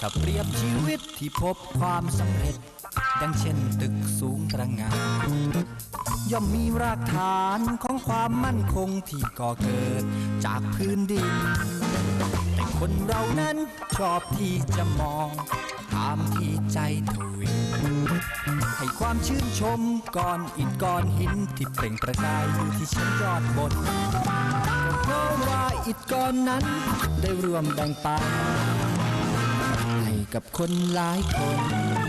ถ้าเปรียบชีวิตที่พบความสำเร็จ ดังเช่นตึกสูงตระหงาน ย่อมมีรากฐานของความมั่นคงที่ก่อเกิดจากพื้นดิน แต่คนเรานั้นชอบที่จะมองตามที่ใจทวิให้ความชื่นชมก้อนอิฐก้อนหินที่เปล่งประกายอยู่ที่ชั้นยอดบน เพราะว่าอิดก้อนนั้น ได้รวมแบ่งปันให้กับคนหลายคน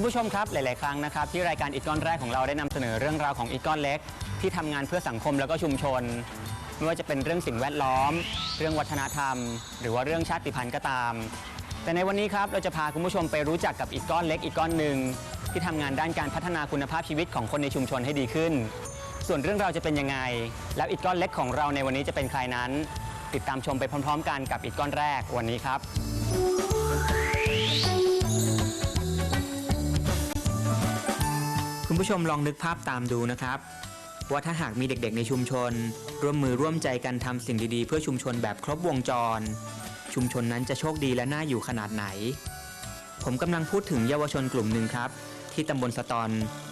คุณผู้ชมครับหลาย ๆ ครั้งนะครับที่รายการอีกก้อนแรกของเราได้นำเสนอเรื่องราวของอีกก้อนเล็ก ที่ทำงานเพื่อสังคมแล้วก็ชุมชน ไม่ว่าจะเป็นเรื่องสิ่งแวดล้อม เรื่องวัฒนธรรม หรือว่าเรื่องชาติพันธุ์ก็ตาม แต่ในวันนี้ครับเราจะพาคุณผู้ชมไปรู้จักกับอีกก้อนเล็กอีกก้อนหนึ่งที่ทำงานด้านการพัฒนาคุณภาพชีวิตของคนในชุมชนให้ดีขึ้น ส่วนเรื่องราวจะเป็นยังไง แล้วอีกก้อนเล็กของเราในวันนี้จะเป็นใครนั้น ติดตามชมไปพร้อม ๆ กันกับอีกก้อนแรกวันนี้ครับ คุณผู้ชมลองนึกภาพตามดูนะครับ ว่าถ้าหากมีเด็กๆในชุมชน ร่วมมือร่วมใจกันทำสิ่งดีๆ เพื่อชุมชนแบบครบวงจร ชุมชนนั้นจะโชคดีและน่าอยู่ขนาดไหน ผมกำลังพูดถึงเยาวชนกลุ่มหนึ่งครับ ที่ตำบลสตอน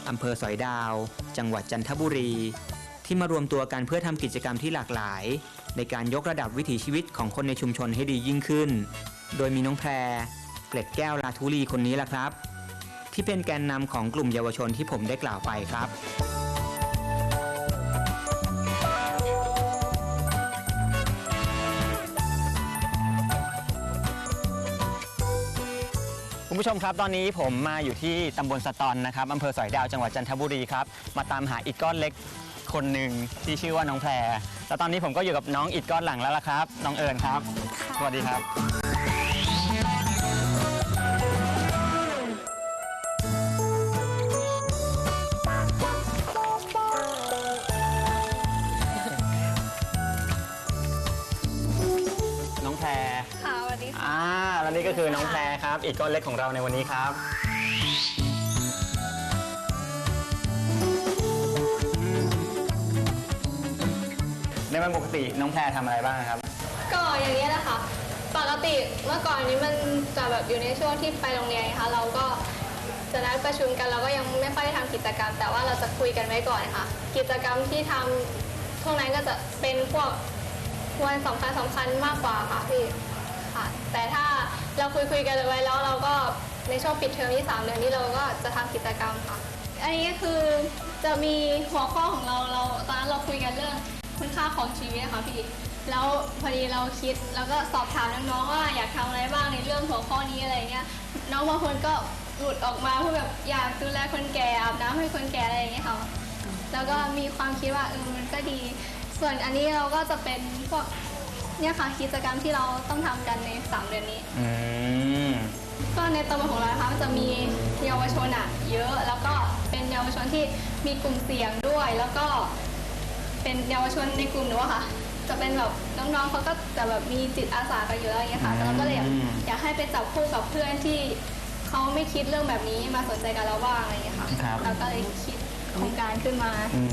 อำเภอสอยดาว จังหวัดจันทบุรี ที่มารวมตัวกันเพื่อทำกิจกรรมที่หลากหลาย ในการยกระดับวิถีชีวิตของคนในชุมชนให้ดียิ่งขึ้น โดยมีน้องแพร เกล็ดแก้วลาทุลีคนนี้แหละครับ ที่เป็นแกนนำของกลุ่มเยาวชนที่ผมได้กล่าวไปครับคุณผู้ชมครับตอนนี้ผมมาอยู่ที่ตำบลสะตอนนะครับอำเภอสอยดาวจังหวัดจันทบุรีครับมาตามหาอิฐก้อนเล็กคนหนึ่งที่ชื่อว่าน้องแพรแล้วตอนนี้ผมก็อยู่กับน้องอิฐก้อนหลังแล้วล่ะครับ น้องเอิญครับ สวัสดีครับ คือน้องแพรครับ อีกก้อนเล็กของเราในวันนี้ครับ ในวันปกติน้องแพรทำอะไรบ้างครับ ก็อย่างนี้ยนะคะ ปกติเมื่อก่อนนี้มันจะแบบอยู่ในช่วงที่ไปโรงเรียนนะคะ เราก็จะนัดประชุมกันเราก็ยังไม่ค่อยได้ทำกิจกรรม แต่ว่าเราจะคุยกันไว้ก่อนค่ะ กิจกรรมที่ทำพวกนั้นก็จะเป็นพวกวันสำคัญสำคัญมากกว่าค่ะพี่ค่ะแต่ถ้า เราคุยคุยกันไว้แล้วเราก็ในช่วงปิดเทอมที่สามเดือนนี้เราก็จะทำกิจกรรมค่ะอันนี้ก็คือจะมีหัวข้อของเราเราตอนนั้นเราคุยกันเรื่องคุณค่าของชีวิตนะคะพี่แล้วพอดีเราคิดแล้วก็สอบถามน้องๆว่าอยากทำอะไรบ้างในเรื่องหัวข้อนี้อะไรเงี้ยน้องบางคนก็หลุดออกมาพูดแบบอยากดูแลคนแก่อาบน้ำให้คนแก่อะไรอย่างเงี้ยค่ะแล้วก็มีความคิดว่าเออมันก็ดี ส่วนอันนี้เราก็จะเป็นพวก เนี่ยค่ะกิจกรรมที่เราต้องทำกันในสามเดือนนี้ อืม ก็ในตำบลของเรานะคะมันจะมีเยาวชนอะเยอะแล้วก็เป็นเยาวชนที่มีกลุ่มเสี่ยงด้วย แล้วก็เป็นเยาวชนในกลุ่มหนูอะค่ะ จะเป็นแบบน้องๆเขาก็จะแบบมีจิตอาสากันอยู่แล้วอย่างเงี้ยค่ะแล้วเราก็เลยอยากอยากให้ไปจับคู่กับเพื่อนที่เขาไม่คิดเรื่องแบบนี้มาสนใจกับเราบ้างอะไรอย่างเงี้ยค่ะครับ เราก็เลยคิดโครงการขึ้นมา อืม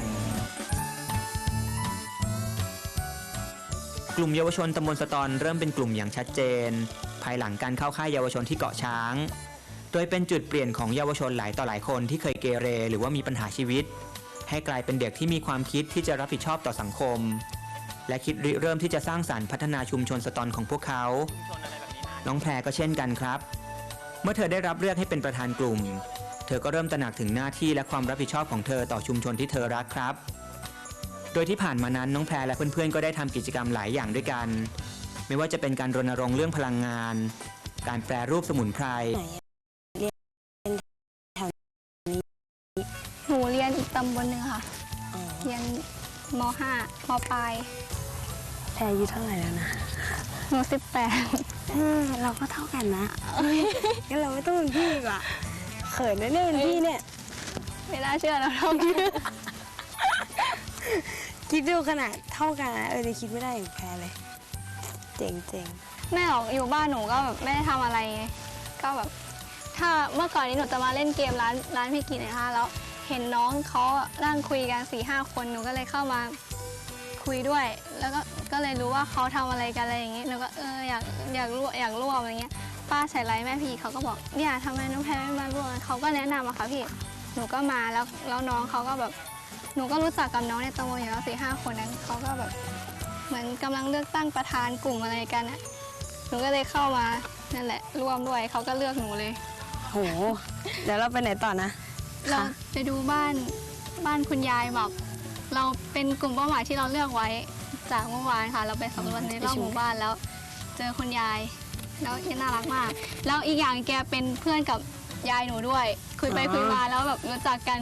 กลุ่มเยาวชนตำบลสะตอนเริ่มเป็นกลุ่มอย่างชัดเจน ภายหลังการเข้าค่ายเยาวชนที่เกาะช้าง โดยเป็นจุดเปลี่ยนของเยาวชนหลายต่อหลายคนที่เคยเกเรหรือว่ามีปัญหาชีวิต ให้กลายเป็นเด็กที่มีความคิดที่จะรับผิดชอบต่อสังคม และคิดริเริ่มที่จะสร้างสรรค์พัฒนาชุมชนสะตอนของพวกเขา น้องแพรก็เช่นกันครับ เมื่อเธอได้รับเลือกให้เป็นประธานกลุ่ม เธอก็เริ่มตระหนักถึงหน้าที่และความรับผิดชอบของเธอต่อชุมชนที่เธอรักครับ โดยที่ผ่านมานั้นน้องแพรและเพื่อนๆก็ได้ทำกิจกรรมหลายอย่างด้วยกัน ไม่ว่าจะเป็นการรณรงค์เรื่องพลังงาน การแปรรูปสมุนไพรหนูเรียนอีกตำบลหนึ่งค่ะ เรียนม .5 มปลายแพรอายุเท่าไหร่แล้วนะหหนูสิบแปดเออเราก็เท่ากันนะงั้นเราไม่ต้องเป็นพี่ดีกว่าเขินนะเนี่ยเป็นพี่เนี่ย ไม่น่าเชื่อเราเท่ากัน คิดดูขนาดเท่ากันนะเออจะคิดไม่ได้อย่างแพ้เลย เจ๋งเจ๋งแม่ออกอยู่บ้านหนูก็แบบไม่ได้ทำอะไรไงก็แบบ ถ้าเมื่อก่อนนี้หนูจะมาเล่นเกมร้านร้านพี่กินนะคะแล้วเห็นน้องเขานั่งคุยกันสี่ห้าคนหนูก็เลยเข้ามาคุยด้วย แล้วก็ก็เลยรู้ว่าเขาทำอะไรกันอะไรอย่างเงี้ยหนูก็เอออยากอยากร่วมอยากร่วมอะไรเงี้ยป้าใส่ไลน์แม่พี่เขาก็บอกเนี่ยทำไมน้องแพรไม่มาร่วมเขาก็แนะนำอะค่ะพี่หนูก็มาแล้วแล้วน้องเขาก็แบบ หนูก็รู้จักกับน้องในตำบลอยู่แล้วสี่ห้าคนนั้นเขาก็แบบเหมือนกำลังเลือกตั้งประธานกลุ่มอะไรกันอะหนูก็เลยเข้ามานั่นแหละร่วมด้วยเขาก็เลือกหนูเลย โห เดี๋ยวเราไปไหนต่อนะ เราค่ะไปดูบ้านบ้านคุณยายแบบเราเป็นกลุ่มเป้าหมายที่เราเลือกไว้จากเมื่อวานค่ะ เราไปสำรวจในรอบหมู่บ้านแล้ว เจอคุณยายแล้วน่ารักมาก แล้วอีกอย่างแกเป็นเพื่อนกับยายหนูด้วย คุยไปคุยมาแล้วแบบรู้จักกัน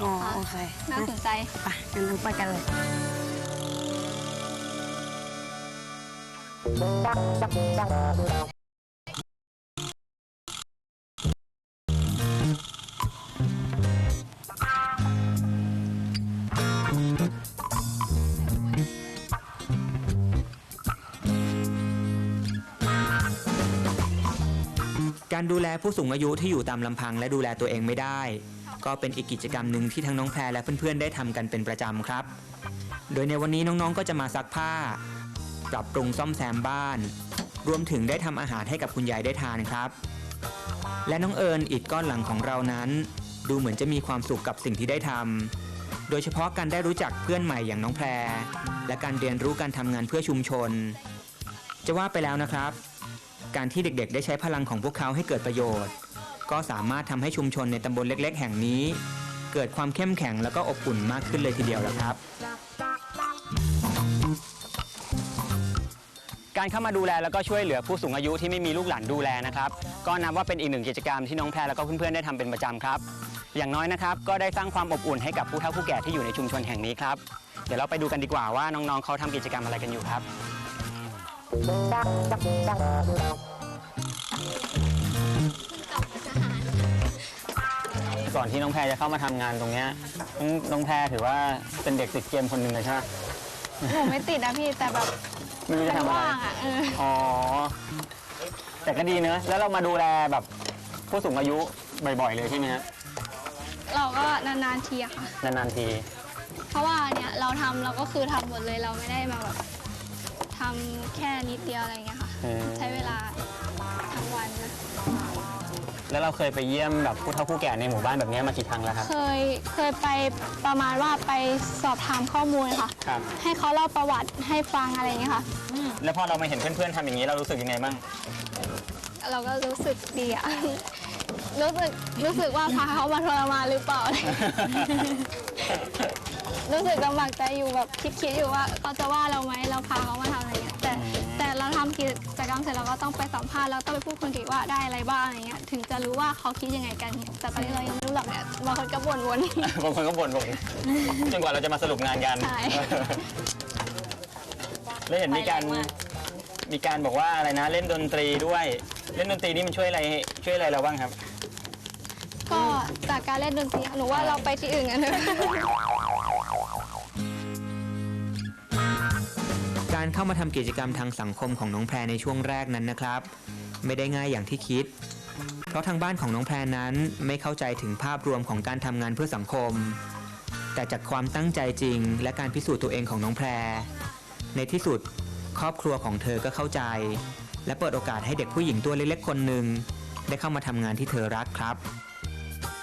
อ๋อค่ะโอเคน่าสนใจไปงั้นเราไปกันเลยการดูแลผู้สูงอายุที่อยู่ตามลำพังและดูแลตัวเองไม่ได้ ก็เป็นอีกกิจกรรมหนึ่งที่ทั้งน้องแพรและเพื่อนๆได้ทำกันเป็นประจำครับ โดยในวันนี้น้องๆก็จะมาซักผ้า ปรับปรุงซ่อมแซมบ้าน รวมถึงได้ทำอาหารให้กับคุณยายได้ทานครับ และน้องเอิญอิดก้อนหลังของเรานั้น ดูเหมือนจะมีความสุขกับสิ่งที่ได้ทำโดยเฉพาะการได้รู้จักเพื่อนใหม่อย่างน้องแพร และการเรียนรู้การทำงานเพื่อชุมชน จะว่าไปแล้วนะครับ การที่เด็กๆ ได้ใช้พลังของพวกเขาให้เกิดประโยชน์ ก็สามารถทำให้ชุมชนในตำบลเล็ก ๆ แห่งนี้ เกิดความเข้มแข็งแล้วก็อบอุ่นมากขึ้นเลยทีเดียวและครับ การเข้ามาดูแลแล้วก็ช่วยเหลือผู้สูงอายุที่ไม่มีลูกหลานดูแลนะครับ ก็นับว่าเป็นอีกหนึ่งกิจกรรมที่น้องแพรแล้วก็เพื่อนๆได้ทำเป็นประจำครับ อย่างน้อยนะครับก็ได้สร้างความอบอุ่นให้กับผู้เฒ่าผู้แก่ที่อยู่ในชุมชนแห่งนี้ครับ เดี๋ยวเราไปดูกันดีกว่าว่าน้องๆเขาทำกิจกรรมอะไรกันอยู่ครับ ก่อนที่น้องแพรจะเข้ามาทำงานตรงเนี้ยน้องน้องแพรถือว่าเป็นเด็กติดเกมคนหนึ่งเลยใช่ไหมหนูไม่ติดนะพี่แต่แบบไม่รู้จะมันทำอะไร ว่างอะเอออ๋อ แต่ก็ดีเนอะแล้วเรามาดูแลแบบผู้สูงอายุบ่อยๆเลยใช่ไหมฮะ เราก็นานๆทีอะค่ะ นานๆที เพราะว่าเนี่ยเราทำเราก็คือทำหมดเลยเราไม่ได้มาแบบทำแค่นิดเดียวอะไรอย่างเงี้ยค่ะ อืม ใช้เวลาทั้งวันนะ แล้วเราเคยไปเยี่ยมแบบผู้เฒ่าผู้แก่ในหมู่บ้านแบบนี้มากี่ครั้งแล้วครับ เคยเคยไปประมาณว่าไปสอบถามข้อมูลค่ะ ครับ ให้เขาเล่าประวัติให้ฟังอะไรอย่างเงี้ยค่ะ แล้วพอเรามาเห็นเพื่อนๆทำอย่างนี้เรารู้สึกยังไงบ้าง เราก็รู้สึกดีอะ รู้สึกรู้สึกว่าพาเขามาทรมานหรือเปล่า รู้สึกลำบากใจอยู่แบบคิดคิดอยู่ว่าเขาจะว่าเราไหมเราพาเขามาทำอะไรเงี้ยแต่ แต่เราทำกิจกรรมเสร็จเราก็ต้องไปสัมภาษณ์แล้วต้องไปพูดคนอีกว่าได้อะไรบ้างอะไรเงี้ยถึงจะรู้ว่าเขาคิดยังไงกันเนี่ยแต่ตอนนี้เรายังไม่รู้หรอกเนี่ยบางคนก็บ่นวน บางคนก็บ่นบ่นจนกว่าเราจะมาสรุปงานกัน ใช่ แล้วเห็นมีการมีการบอกว่าอะไรนะเล่นดนตรีด้วย เล่นดนตรีนี่มันช่วยอะไรช่วยอะไรเราบ้างครับ ก็จากการเล่นดนตรีหนูว่าเราไปที่อื่นกันเถอะ การเข้ามาทำกิจกรรมทางสังคมของน้องแพรในช่วงแรกนั้นนะครับ ไม่ได้ง่ายอย่างที่คิด เพราะทางบ้านของน้องแพรนั้นไม่เข้าใจถึงภาพรวมของการทำงานเพื่อสังคม แต่จากความตั้งใจจริง และการพิสูจน์ตัวเองของน้องแพร ในที่สุดครอบครัวของเธอก็เข้าใจ และเปิดโอกาสให้เด็กผู้หญิงตัวเล็กๆคนหนึ่งได้เข้ามาทำงานที่เธอรักครับ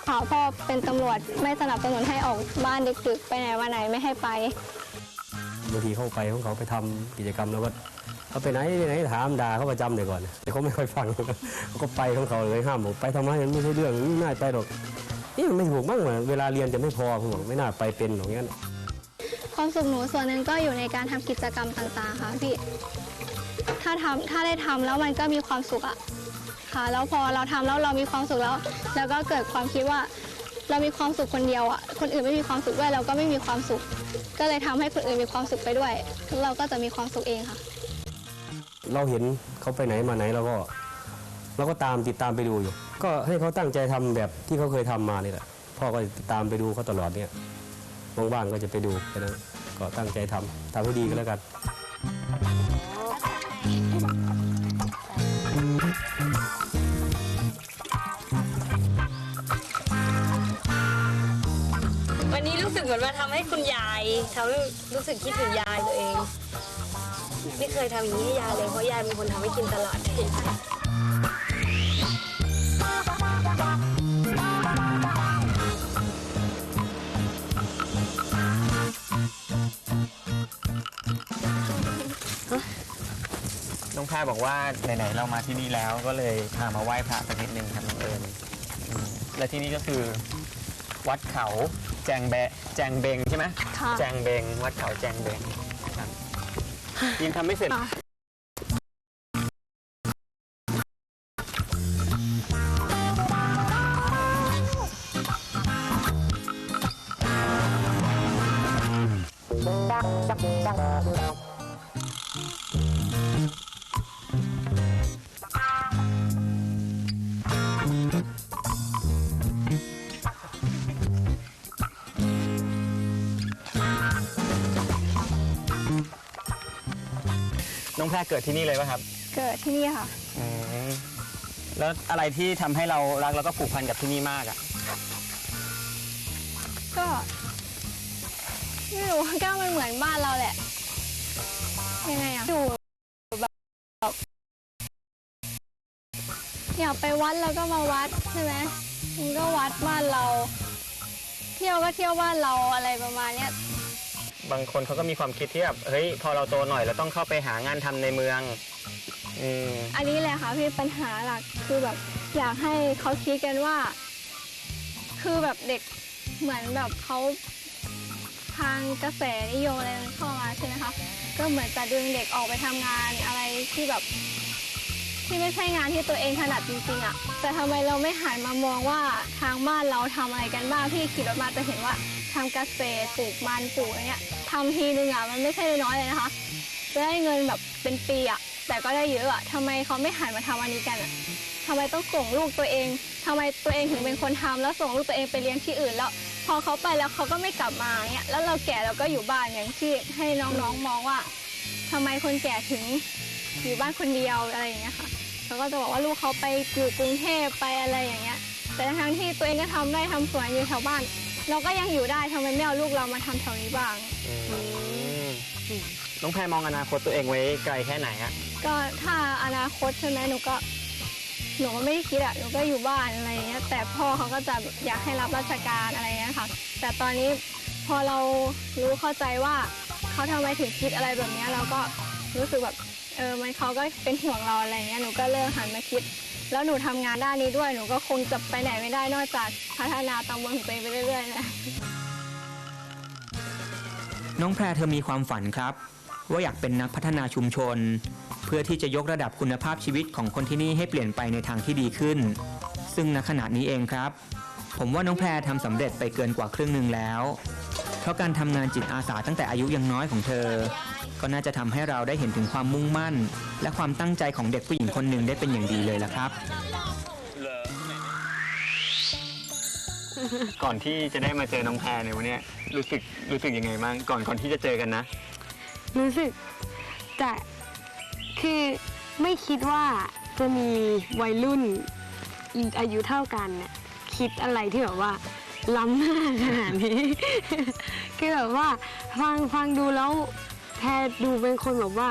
ค่ะพ่อเป็นตำรวจไม่สนับสนุนให้ออกบ้านดึกๆ ไปไหนมาไหนไม่ให้ไป บางทีเข้าไปของเขาไปทำกิจกรรมแล้วก็เขาไปไหนไปไหนถามด่าเขาประจำเลยก่อนแต่เขาไม่ค่อยฟังเขาก็ไปของเขาเลยห้ามบอกไปทำไมมันไม่ใช่เรื่องไม่น่าไปหรอกนี่มันไม่ถูกบ้างเหรอเวลาเรียนจะไม่พอผมบอกไม่น่าไปเป็นหรอกงั้นความสุขหนูส่วนหนึ่งก็อยู่ในการทำกิจกรรมต่างๆ ค่ะพี่ ถ้าทำถ้าได้ทำแล้วมันก็มีความสุขอะค่ะ แล้วพอเราทำแล้วเรามีความสุขแล้ว แล้วก็เกิดความคิดว่า เรามีความสุขคนเดียวอะคนอื่นไม่มีความสุขด้วยเราก็ไม่มีความสุข ก็เลยทำให้คนอื่นมีความสุขไปด้วย เราก็จะมีความสุขเองค่ะ เราเห็นเขาไปไหนมาไหนเราก็เราก็ตามติดตามไปดูอยู่ ก็ให้เขาตั้งใจทำแบบที่เขาเคยทำมานี่แหละพ่อก็ติดตามไปดูเขาตลอดเนี่ยว่างๆก็จะไปดูแค่นั้นก็ตั้งใจทำทำให้ดีก็แล้วกันวัน มาทำให้คุณยายทำให้รู้สึกคิดถึงยายตัวเอง ไม่เคยทำอย่างนี้ให้ยายเลยเพราะยายเป็นคนทำให้กินตลอดน้องแพรบอกว่าไหนๆเรามาที่นี่แล้วก็เลยพามาไหว้พระสักนิดนึงครับน้องเอิญและที่นี่ก็คือวัดเขา จงแบะแจงเบงใช่ไหมค่ะ แจงเบงวัดเขาแจงเบงครับยังทำไม่เสร็จ น้องแพรเกิดที่นี่เลยป่ะครับเกิดที่นี่ค่ะ อืมแล้วอะไรที่ทำให้เรารักแล้วก็ผูกพันกับที่นี่มากอะ ก็ไม่รู้ ก็มันเหมือนบ้านเราแหละ ยังไงอะอยู่แบบอยากไปวัดแล้วก็มาวัดใช่ไหมมันก็วัดบ้านเรา เที่ยวก็เที่ยวบ้านเราอะไรประมาณเนี้ย บางคนเขาก็มีความคิดที่แบบเฮ้ยพอเราโตหน่อยเราต้องเข้าไปหางานทำในเมืองอืมอันนี้แหละค่ะพี่ปัญหาหลักคือแบบอยากให้เขาคิดกันว่า คือแบบเด็กเหมือนแบบเขาทางกระแสนิยมอะไรมันเข้ามาใช่ไหมคะก็เหมือนจะดึงเด็กออกไปทำงานอะไรที่แบบ ที่ไม่ใช่งานที่ตัวเองถนัดจริงๆอะ่ะแต่ทำไมเราไม่หันมามองว่าทางบ้านเราทำอะไรกันบ้างพี่ขี่รถมาจะเห็นว่าทำเกษตรปลูกมันปลูกอะไรเงี้ย ทำทีนึงอะมันไม่ใช่น้อยเลยนะคะ จะได้เงินแบบเป็นปีอะแต่ก็ได้เยอะอะทำไมเขาไม่หันมาทำอันนี้กันอะทำไมต้องส่งลูกตัวเองทำไมตัวเองถึงเป็นคนทำแล้วส่งลูกตัวเองไปเลี้ยงที่อื่นแล้ว พอเขาไปแล้วเขาก็ไม่กลับมาเงี้ยแล้วเราแก่เราก็อยู่บ้านอย่างที่ให้น้องๆมองว่าทำไมคนแก่ถึงอยู่บ้านคนเดียวอะไรอย่างเงี้ยค่ะเขาก็จะบอกว่าลูกเขาไปอยู่กรุงเทพไปอะไรอย่างเงี้ย แต่ทั้งที่ตัวเองก็ทำได้ทำสวนอยู่แถวบ้าน เราก็ยังอยู่ได้ทำไมไม่เอาลูกเรามาทำแถวนี้บ้าง น้องแพรมองอนาคตตัวเองไว้ไกลแค่ไหนอะก็ถ้าอนาคตใช่ไหมหนูก็หนูก็ไม่ได้คิดอะหนูก็อยู่บ้านอะไรอย่างเงี้ย แต่พ่อเขาก็จะอยากให้รับราชการอะไรอย่างเงี้ยค่ะ แต่ตอนนี้พอเรารู้เข้าใจว่าเขาทำไมถึงคิดอะไรแบบเนี้ยเราก็รู้สึกแบบเออมันเขาก็เป็นห่วงเราอะไรอย่างเงี้ยหนูก็เริ่มหันมาคิด แล้วหนูทำงานด้านนี้ด้วยหนูก็คงจะไปไหนไม่ได้นอกจากพัฒนาตำบลของตัวเองไปเรื่อยๆนะน้องแพรเธอมีความฝันครับ ว่าอยากเป็นนักพัฒนาชุมชน เพื่อที่จะยกระดับคุณภาพชีวิตของคนที่นี่ให้เปลี่ยนไปในทางที่ดีขึ้น ซึ่งณขณะนี้เองครับ ผมว่าน้องแพรทำสำเร็จไปเกินกว่าครึ่งหนึ่งแล้ว เพราะการทำงานจิตอาสาตั้งแต่อายุยังน้อยของเธอ ก็น่าจะทำให้เราได้เห็นถึงความมุ่งมั่น และความตั้งใจของเด็กผู้หญิงคนหนึ่งได้เป็นอย่างดีเลยละครับ ก่อนที่จะได้มาเจอน้องแพรในวันนี้รู้สึกรู้สึกยังไงบ้างก่อนก่อนที่จะเจอกันนะ รู้สึกแต่คือไม่คิดว่าจะมีวัยรุ่นอายุเท่ากันเนี่ยคิดอะไรที่แบบว่าล้ำหน้าขนาดนี้ คือแบบว่าฟังฟังดูแล้ว แพรดูเป็นคนแบบว่า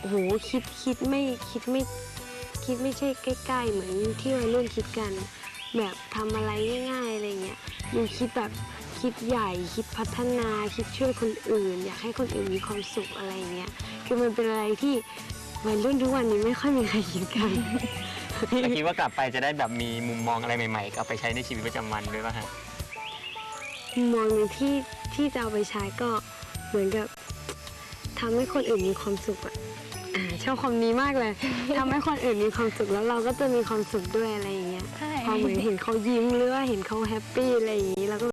โอ้โหคิดคิดไม่คิดไม่คิดไม่ใช่ใกล้ ๆ เหมือนที่วัยรุ่นคิดกัน แบบทำอะไรง่ายๆอะไรเงี้ยดูคิดแบบคิดใหญ่ คิดพัฒนาคิดช่วยคนอื่น อยากให้คนอื่นมีความสุขอะไรเงี้ยคือมันเป็นอะไรที่วัยรุ่นทุกวันนี้ไม่ค่อยมีใครคิดกัน แต่คิดว่ากลับไปจะได้แบบมีมุมมองอะไรใหม่ๆเอาไปใช้ในชีวิตประจำวันด้วยป่ะฮะมองหนึ่งที่ที่จะเอาไปใช้ก็เหมือนกับ ทำให้คนอื่นมีความสุขอะอ่าชอบคำนี้มากเลย ทำให้คนอื่นมีความสุขแล้วเราก็จะมีความสุขด้วยอะไรอย่างเงี้ยใช่ พอเหมือนเห็นเขายิ้มหรือว่าเห็นเขาแฮปปี้อะไรอย่างงี้แล้วก็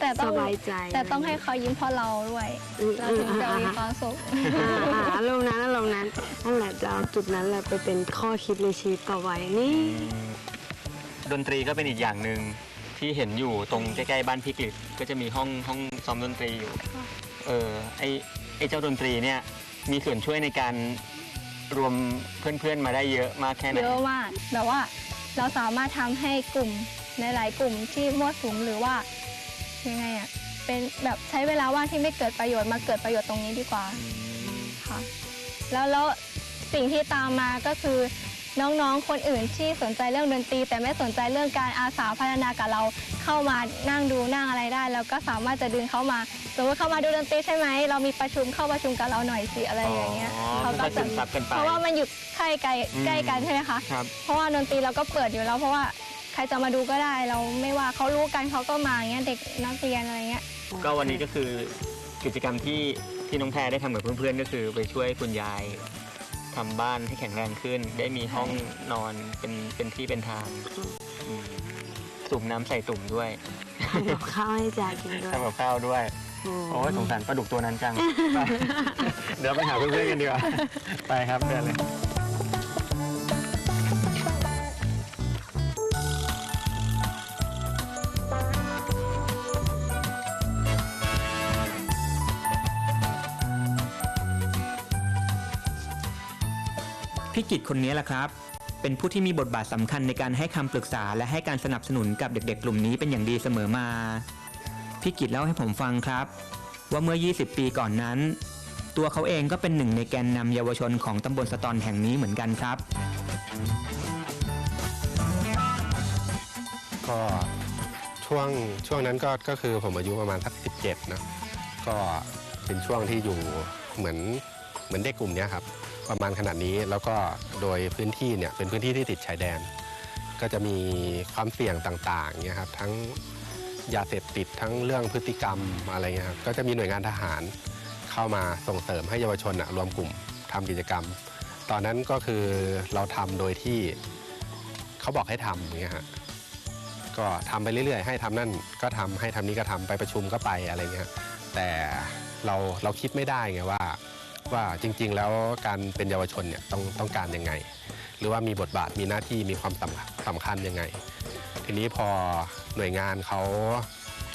แต่ต้สองบายใจแต่ต้องให้เขายิ้มเพราะเราด้วยอืมเราถึงจะมีความสุข อ่าอ่าอารมณ์นั้นอารมณ์นั้นนั่นแหละจะเอาจุดนั้นแหละไปเป็นข้อคิดในชีวิตต่อไปนี่ดนตรีก็เป็นอีกอย่างหนึ่งที่เห็นอยู่ตรงใกล้ๆบ้านพี่กฤษก็จะมีห้องห้องซ้อมดนตรีอยู่ เออไอ ไอ้เจ้าดนตรีเนี่ยมีส่วนช่วยในการรวมเพื่อนๆมาได้เยอะมากแค่ไหน เยอะมากแบบว่าเราสามารถทำให้กลุ่มในหลายกลุ่มที่มั่วสุมหรือว่ายังไงอะเป็นแบบใช้เวลาว่างที่ไม่เกิดประโยชน์มาเกิดประโยชน์ตรงนี้ดีกว่าค่ะแล้วแล้วสิ่งที่ตามมาก็คือ น้องๆ คนอื่นที่สนใจเรื่องดนตรี แต่ไม่สนใจเรื่องการอาสาพัฒนากับเราเข้ามานั่งดูนั่งอะไรได้ แล้วก็สามารถจะดึงเข้ามาสมมติเข้ามาดูดนตรีใช่ไหมเรามีประชุมเข้าประชุมกับเราหน่อยสิอะไรอย่างเงี้ยอ๋อเขาก็ก็จะซึมซับกันไปเพราะว่ามันอยู่ใกล้ไกลใกล้กันใช่ไหมคะครับ เพราะว่าดนตรีเราก็เปิดอยู่แล้ว เพราะว่าใครจะมาดูก็ได้เราไม่ว่าเขารู้กันเขาก็มาอย่างเงี้ยเด็กนักเรียนอะไรเงี้ย ก็วันนี้ก็คือกิจกรรมที่ที่น้องแพรได้ทำกับเพื่อนๆก็คือไปช่วยคุณยาย ทำบ้านให้แข็งแรงขึ้น ได้มีห้องนอนเป็นเป็นที่เป็นทางอืมสูบน้ำใส่ตุ่มด้วยทำกับข้าวให้จ่ากินด้วยทำกับข้าวด้วยโอ้โอ้ยสงสารปลาดุกตัวนั้นจัง ไป เดี๋ยวไปหาเพื่อนๆกันดีกว่า ไปครับเดินเลย พี่กิจคนนี้แหละครับ เป็นผู้ที่มีบทบาทสำคัญในการให้คำปรึกษา และให้การสนับสนุนกับเด็กๆ กลุ่มนี้เป็นอย่างดีเสมอมาพี่กิจเล่าให้ผมฟังครับ ว่าเมื่อ 20 ปีก่อนนั้น ตัวเขาเองก็เป็นหนึ่งในแกนนำเยาวชนของตำบลสะตอนแห่งนี้เหมือนกันครับ ก็ช่วงช่วงนั้นก็ก็คือผมอายุประมาณสัก17นะก็เป็นช่วงที่อยู่เหมือนเหมือนเด็กกลุ่มเนี้ยครับ ประมาณขนาดนี้ แล้วก็โดยพื้นที่เนี่ยเป็นพื้นที่ที่ติดชายแดน ก็จะมีความเสี่ยงต่างๆเนี่ยครับทั้งยาเสพติดทั้งเรื่องพฤติกรรมอะไรเงี้ยครับก็จะมีหน่วยงานทหารเข้ามาส่งเสริมให้เยาวชนอะรวมกลุ่มทำกิจกรรม ตอนนั้นก็คือเราทำโดยที่เขาบอกให้ทำอย่างเงี้ยฮะก็ทำไปเรื่อยๆ ให้ทำนั่นก็ทำให้ทำนี้ก็ทำไปประชุมก็ไปอะไรเงี้ยแต่เราเราคิดไม่ได้ไงว่า ว่าจริง ๆ แล้วการเป็นเยาวชนเนี่ยต้องต้องการยังไง หรือว่ามีบทบาทมีหน้าที่มีความสำคัญสำคัญยังไง ทีนี้พอหน่วยงานเขา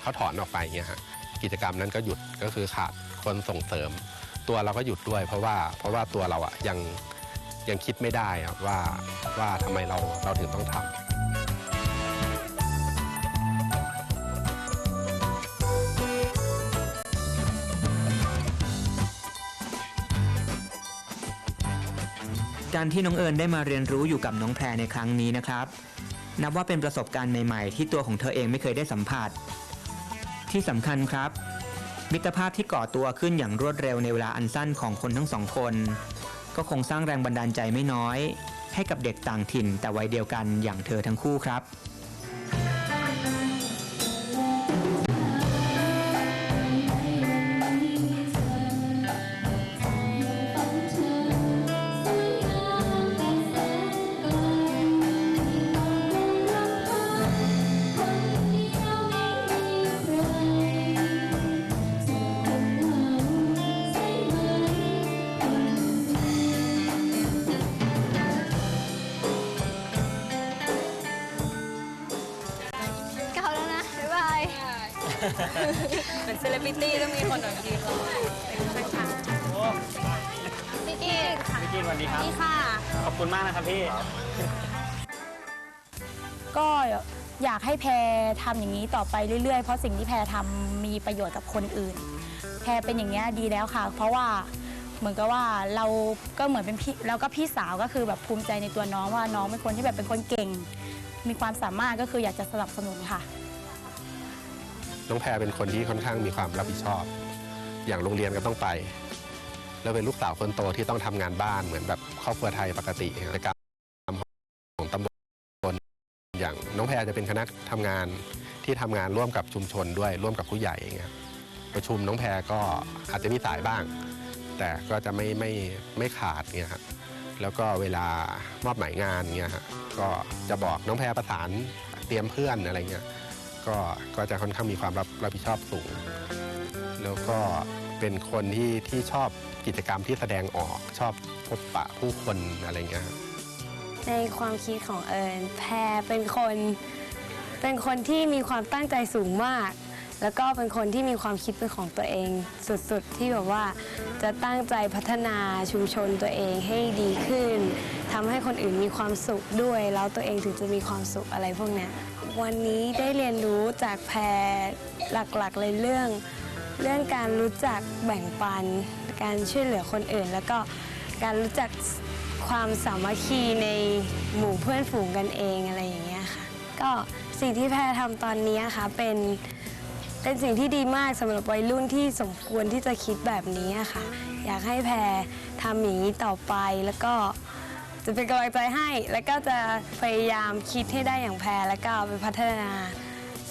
เขาถอนออกไปเงี้ยฮะกิจกรรมนั้นก็หยุดก็คือขาดคนส่งเสริม ตัวเราก็หยุดด้วย เพราะว่าเพราะว่าตัวเราอะยังยังคิดไม่ได้อะว่าว่าทำไมเราเราถึงต้องทำ การที่น้องเอิญได้มาเรียนรู้อยู่กับน้องแพรในครั้งนี้นะครับ นับว่าเป็นประสบการณ์ใหม่ ๆ ที่ตัวของเธอเองไม่เคยได้สัมผัส ที่สำคัญครับ มิตรภาพที่ก่อตัวขึ้นอย่างรวดเร็วในเวลาอันสั้นของคนทั้งสองคน ก็คงสร้างแรงบันดาลใจไม่น้อย ให้กับเด็กต่างถิ่นแต่วัยเดียวกันอย่างเธอทั้งคู่ครับ เป็นเซเลบริตี้ต้องมีคนหนึ่งยืนรอเป็นข้างพี่กิ๊กพี่กินสวัสดีครับ นี่ค่ะ ขอบคุณมากนะครับพี่ ก็อยากให้แพรทำอย่างนี้ต่อไปเรื่อยๆ เพราะสิ่งที่แพรทำมีประโยชน์กับคนอื่น แพรเป็นอย่างนี้ยดีแล้วค่ะ เพราะว่าเหมือนกับว่าเราก็เหมือนเป็นพี่แล้วก็พี่สาวก็คือแบบภูมิใจในตัวน้องว่าน้องเป็นคนที่แบบเป็นคนเก่ง มีความสามารถก็คืออยากจะสนับสนุนค่ะ น้องแพรเป็นคนที่ค่อนข้างมีความรับผิดชอบ อย่างโรงเรียนก็ต้องไป แล้วเป็นลูกสาวคนโตที่ต้องทำงานบ้านเหมือนแบบครอบครัวไทยปกติกิจกรรมของตำบลอย่างน้องแพรจะเป็นคณะทำงานที่ทำงานร่วมกับชุมชนด้วยร่วมกับผู้ใหญ่อย่างเงี้ยประชุมน้องแพรก็อาจจะมีสายบ้าง แต่ก็จะไม่ไม่ไม่ขาดเงี้ยครับแล้วก็เวลามอบหมายงานเงี้ยฮะก็จะบอกน้องแพรประสานเตรียมเพื่อนอะไรเงี้ย ก็ก็จะค่อนข้างมีความรับรับผิดชอบสูง แล้วก็เป็นคนที่ที่ชอบกิจกรรมที่แสดงออกชอบพบปะผู้คนอะไรเงี้ยครับในความคิดของเอิญแพรเป็นคน เป็นคนที่มีความตั้งใจสูงมาก แล้วก็เป็นคนที่มีความคิดเป็นของตัวเองสุดๆ ที่แบบว่าจะตั้งใจพัฒนาชุมชนตัวเองให้ดีขึ้นทำให้คนอื่นมีความสุขด้วย แล้วตัวเองถึงจะมีความสุขอะไรพวกเนี้ย วันนี้ได้เรียนรู้จากแพรหลักๆเลยเรื่อง เรื่องการรู้จักแบ่งปัน การช่วยเหลือคนอื่น แล้วก็การรู้จักความสามัคคีในหมู่เพื่อนฝูงกันเองอะไรอย่างเงี้ยค่ะ ก็สิ่งที่แพรทำตอนนี้ค่ะเป็นเป็นสิ่งที่ดีมากสำหรับวัยรุ่นที่สมควรที่จะคิดแบบนี้ค่ะ อยากให้แพรทำอย่างนี้ต่อไปแล้วก็ จะเป็นกำลังใจให้ แล้วก็จะพยายามคิดให้ได้อย่างแพรแล้วก็เอาไปพัฒนา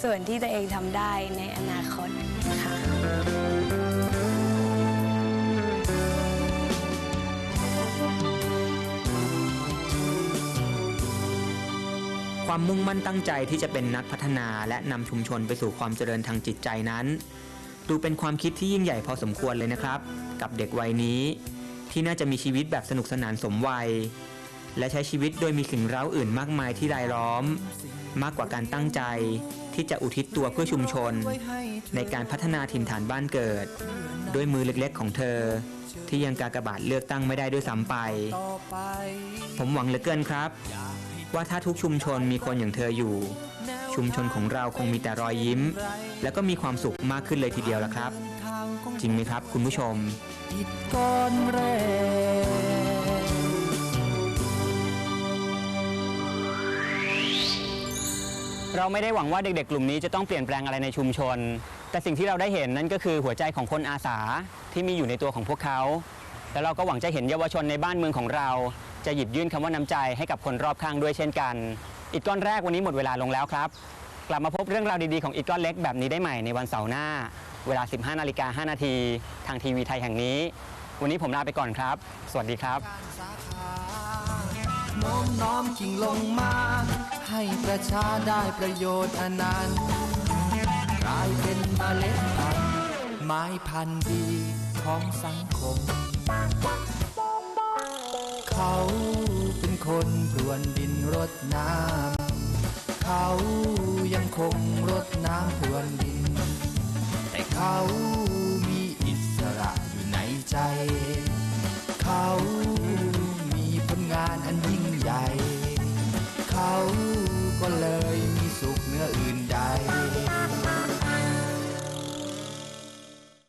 ส่วนที่ตัวเองทำได้ในอนาคตค่ะความมุ่งมั่นตั้งใจที่จะเป็นนักพัฒนาและนำชุมชนไปสู่ความเจริญทางจิตใจนั้น ดูเป็นความคิดที่ยิ่งใหญ่พอสมควรเลยนะครับ กับเด็กวัยนี้ ที่น่าจะมีชีวิตแบบสนุกสนานสมวัย และใช้ชีวิตโดยมีสิ่งเร้าอื่นมากมายที่รายล้อม มากกว่าการตั้งใจที่จะอุทิศตัวเพื่อชุมชน ในการพัฒนาถิ่นฐานบ้านเกิด ด้วยมือเล็กๆของเธอ ที่ยังกากบาทเลือกตั้งไม่ได้ด้วยซ้ำไป ผมหวังเหลือเกินครับ ว่าถ้าทุกชุมชนมีคนอย่างเธออยู่ ชุมชนของเราคงมีแต่รอยยิ้ม แล้วก็มีความสุขมากขึ้นเลยทีเดียวละครับ จริงไหมครับคุณผู้ชม เราไม่ได้หวังว่าเด็กๆ กลุ่มนี้จะต้องเปลี่ยนแปลงอะไรในชุมชน แต่สิ่งที่เราได้เห็นนั่นก็คือหัวใจของคนอาสาที่มีอยู่ในตัวของพวกเขา แล้วเราก็หวังจะเห็นเยาวชนในบ้านเมืองของเรา จะหยิบยื่นคำว่าน้ำใจให้กับคนรอบข้างด้วยเช่นกันอิดก้อนแรกวันนี้หมดเวลาลงแล้วครับ กลับมาพบเรื่องราวดีๆของอิดก้อนเล็กแบบนี้ได้ใหม่ในวันเสาร์หน้า เวลา 15นาฬิกา5นาทีทางทีวีไทยแห่งนี้ วันนี้ผมลาไปก่อนครับ สวัสดีครับ โน้มน้อมกิ่งลงมา ให้ประชาได้ประโยชน์อนันต์กลายเป็นเมล็ดพันธุ์ไม้พันธุ์ดีของสังคม เขาเป็นคนพรวนดินรดน้ำเขายังคงรดน้ำพรวนดิน แต่เขามีอิสระอยู่ในใจ